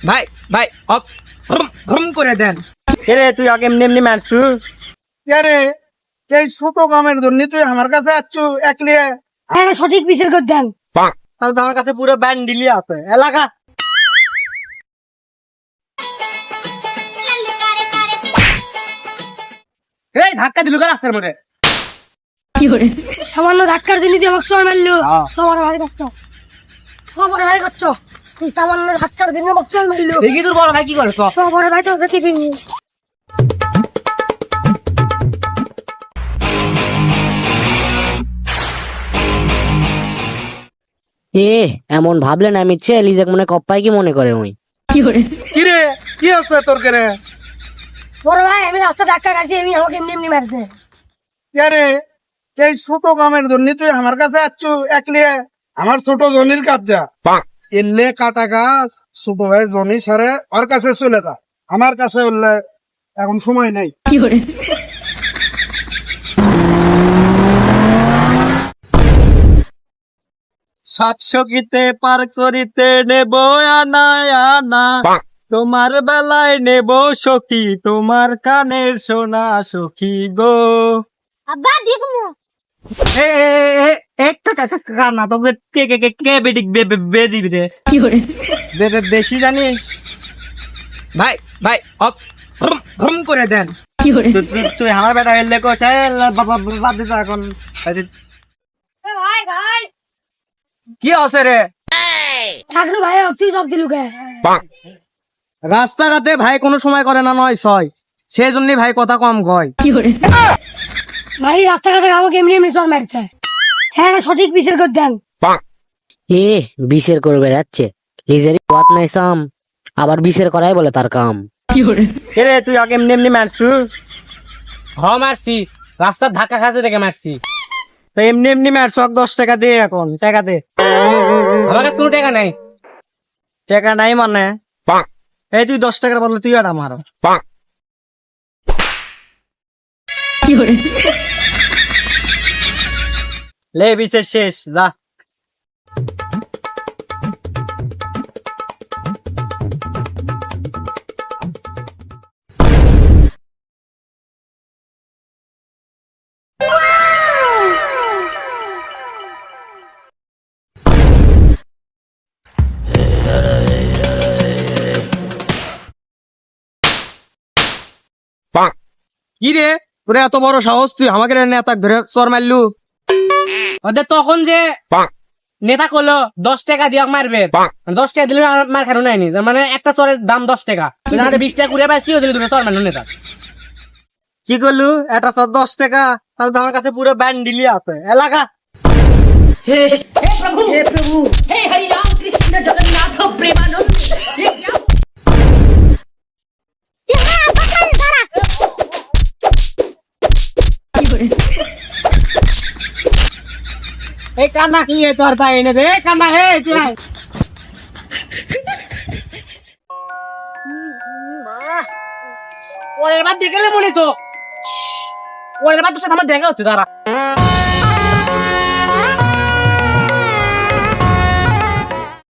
ভাই ভাই অফ। হুম হুম করে দেন। রে তুই আগে এমনি এমনি মারছু? আরে এই ছোট কামের জন্য তুই আমার কাছে আসছু একলি? আপনারা সঠিক বিচার করে দেন। তাহলে তো আমার কাছে পুরো ব্যান্ড দিলি আছে এলাকা এই ধাক্কা দিল রাস্তার মধ্যে? সামান্য ধাক্কার জন্য তুই আমাকে চর মারলো। সবার ভাই করছ সবার ভাই করছ তুই সামান্য ধাক্কার জন্য আমাকে মারলো। দেখি তোর বড় ভাই কি করে সবার ভাই তো দেখি ফিরবি এ এমন ভাবলেন আমি ইচ্ছে মনে কপ্পাই কি মনে করে ওই কি রে? কি আছে তোর কেরে বড় ভাই আমি রাস্তা ধাক্কা খাচ্ছি আমি আমাকে এমনি এমনি মারছে। আরে এই ছোট কামের জন্য তুই আমার কাছে আসছু একলি আমার ছোট জনির কাজ কাবজা এলে কাটা গাছ ভাই জনি সারে ওর কাছে চলে যা। আমার কাছে উঠলে এখন সময় নাই। সাতশোকিতে পার করিতে নেব আনা। আনা তোমার বেলায় নেব সখী তোমার কানের সোনা সখী গো। আব্বা দেখমু। এ এ, এ, এ, কা- কা- কা- কানা তোকে কে কে কে কে বেটি বে দিবি রে বে বে- বেশি জানিস ভাই ভাই হুম করে দেন তুই- তুই- তুই আমার বেটা হেললে কো এখন ভাই ভাই কি আছে রে থাকল ভাই তুই সব দিলু কে রাস্তাঘাটে ভাই কোনো সময় করে না নয় ছয় সেই জন্যই ভাই কথা কম কয় ভাই রাস্তাঘাটে আমাকে এমনি এমনি চর মারছে হ্যাঁ সঠিক বিচার করে দেন। এ বিশের করে বেড়াচ্ছে লিজারি ওয়াত নাই সাম। আবার বিশের করাই বলে তার কাম। রে তুই আগে এমনি এমনি মারছু? হ মারছি। রাস্তার ধাক্কা খাচ্ছে দেখে মারছি। তো এমনি এমনি মারছ দশ টাকা দে এখন টাকা দে। আমার কাছে কোনো টাকা নাই। টাকা নাই মানে? এই তুই দশ টাকার বদলে তুই আর আমার লে বিশেষ শেষ যা কি রে তোরে এত বড় সাহস তুই আমাকে নেতা ধরে চর মারলু ওদের তখন যে নেতা করল দশ টাকা দিয়ে মারবে দশ টাকা দিলে মার খানো নাইনি। মানে একটা চরের দাম দশ টাকা। বিশ টাকা ঘুরে পাইছি ওই জন্য চর মারলো নেতা। কি করলু? এটা সব দশ টাকা তাহলে আমার কাছে পুরো ব্যান্ড দিলি আছে এলাকা। এই কান্না কি তোর ভাই এনে এই কান্না, হে। পরের বার দেখলে মনে তো। পরের বার তোর সাথে আমার দেখা হচ্ছে তারা